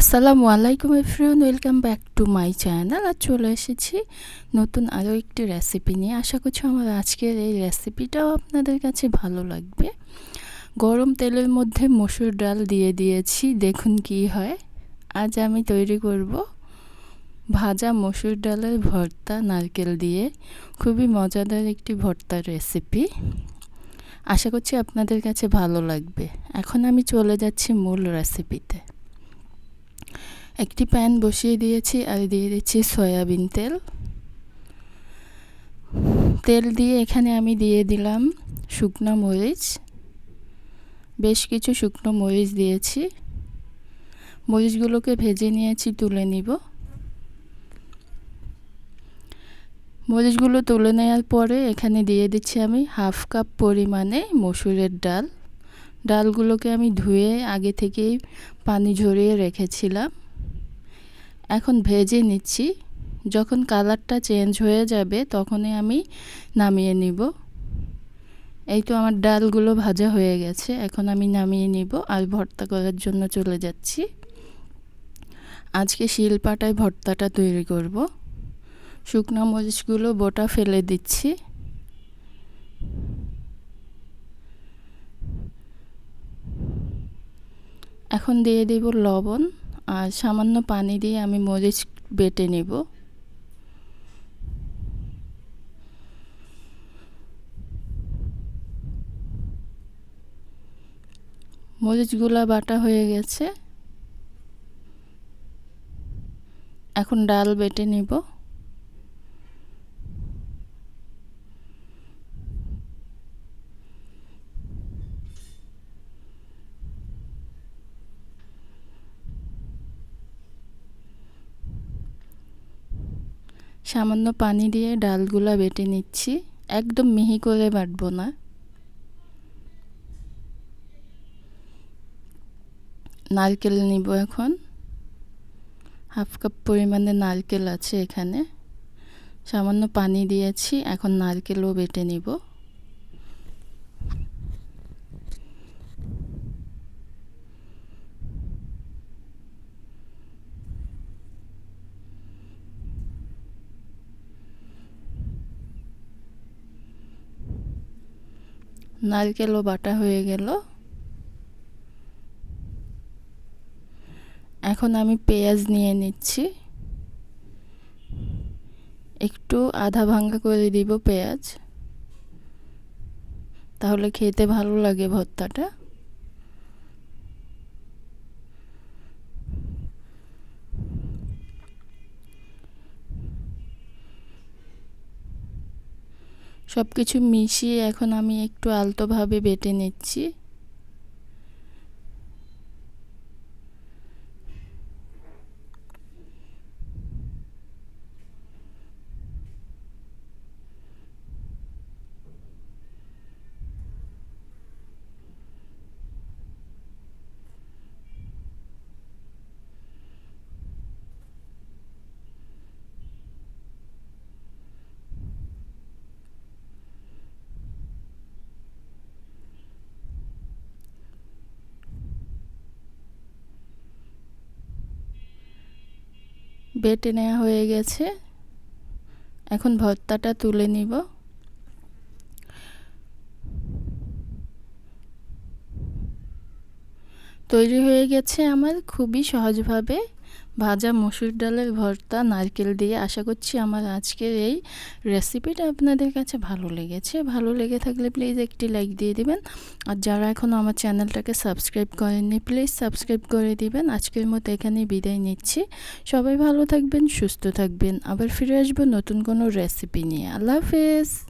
আসসালামু আলাইকুম everyone welcome back to my channel. আর চলে এসেছি নতুন আরও একটি রেসিপি নিয়ে। আশা করছি আমার আজকের এই রেসিপিটাও আপনাদের কাছে ভালো লাগবে। গরম তেলের মধ্যে মসুর ডাল দিয়ে দিয়েছি, দেখুন কি হয়। আজ আমি তৈরি করব ভাজা মসুর ডালের ভর্তা নারকেল দিয়ে। খুবই মজাদার একটি ভর্তার রেসিপি। আশা করছি আপনাদের কাছে ভালো লাগবে। এখন আমি চলে যাচ্ছি মূল রেসিপিতে। একটি প্যান বসিয়ে দিয়েছি আর দিয়ে দিচ্ছি সয়াবিন তেল। তেল দিয়ে এখানে আমি দিয়ে দিলাম শুকনো মরিচ। বেশ কিছু শুকনো মরিচ দিয়েছি। মরিচগুলোকে ভেজে নিয়েছি, তুলে নিব। মরিচগুলো তুলে নেওয়ার পরে এখানে দিয়ে দিচ্ছি আমি হাফ কাপ পরিমাণে মসুরের ডাল। ডালগুলোকে আমি ধুয়ে আগে থেকেই পানি ঝরিয়ে রেখেছিলাম। এখন ভেজে নিচ্ছি। যখন কালারটা চেঞ্জ হয়ে যাবে তখনই আমি নামিয়ে নিব। এই তো আমার ডালগুলো ভাজা হয়ে গেছে। এখন আমি নামিয়ে নিব আর ভর্তা করার জন্য চলে যাচ্ছি। আজকে শিলপাটায় ভর্তাটা তৈরি করব। শুকনো মরিচগুলো বোটা ফেলে দিচ্ছি। এখন দিয়ে দেব লবণ। আর সামান্য পানি দিয়ে আমি মরিচ বেটে নেব। মরিচগুলা বাটা হয়ে গেছে। এখন ডাল বেটে নিব। সামান্য পানি দিয়ে ডালগুলা বেটে নিচ্ছি। একদম মিহি করে বাটবো না। নারকেল নিব এখন। হাফ কাপ পরিমাণে নারকেল আছে এখানে। সামান্য পানি দিয়েছি, এখন নারকেলও বেটে নিব। নারকেলও বাটা হয়ে গেল। এখন আমি পেঁয়াজ নিয়ে নিচ্ছি। একটু আধা ভাঙ্গা করে দিব পেঁয়াজ। তাহলে খেতে ভালো লাগে ভর্তাটা। সব কিছু মিশিয়ে এখন আমি একটু আলতোভাবে বেটে নিচ্ছি। বেটে নেওয়া হয়ে গেছে। এখন ভর্তাটা তুলে নিব। তৈরি হয়ে গেছে আমার খুবই সহজভাবে। ভাজা মসুর ডালের ভর্তা, নারকেল দিয়ে আশা করছি আমার আজকের এই রেসিপিটা আপনাদের কাছে ভালো লেগেছে। ভালো লেগে থাকলে প্লিজ একটি লাইক দিয়ে দিবেন। আর যারা এখনও আমার চ্যানেলটাকে সাবস্ক্রাইব করেননি প্লিজ সাবস্ক্রাইব করে দিবেন। আজকের মতো এখানেই বিদায় নিচ্ছি। সবাই ভালো থাকবেন, সুস্থ থাকবেন। আবার ফিরে আসব নতুন কোনো রেসিপি নিয়ে। আল্লাহ হাফেজ।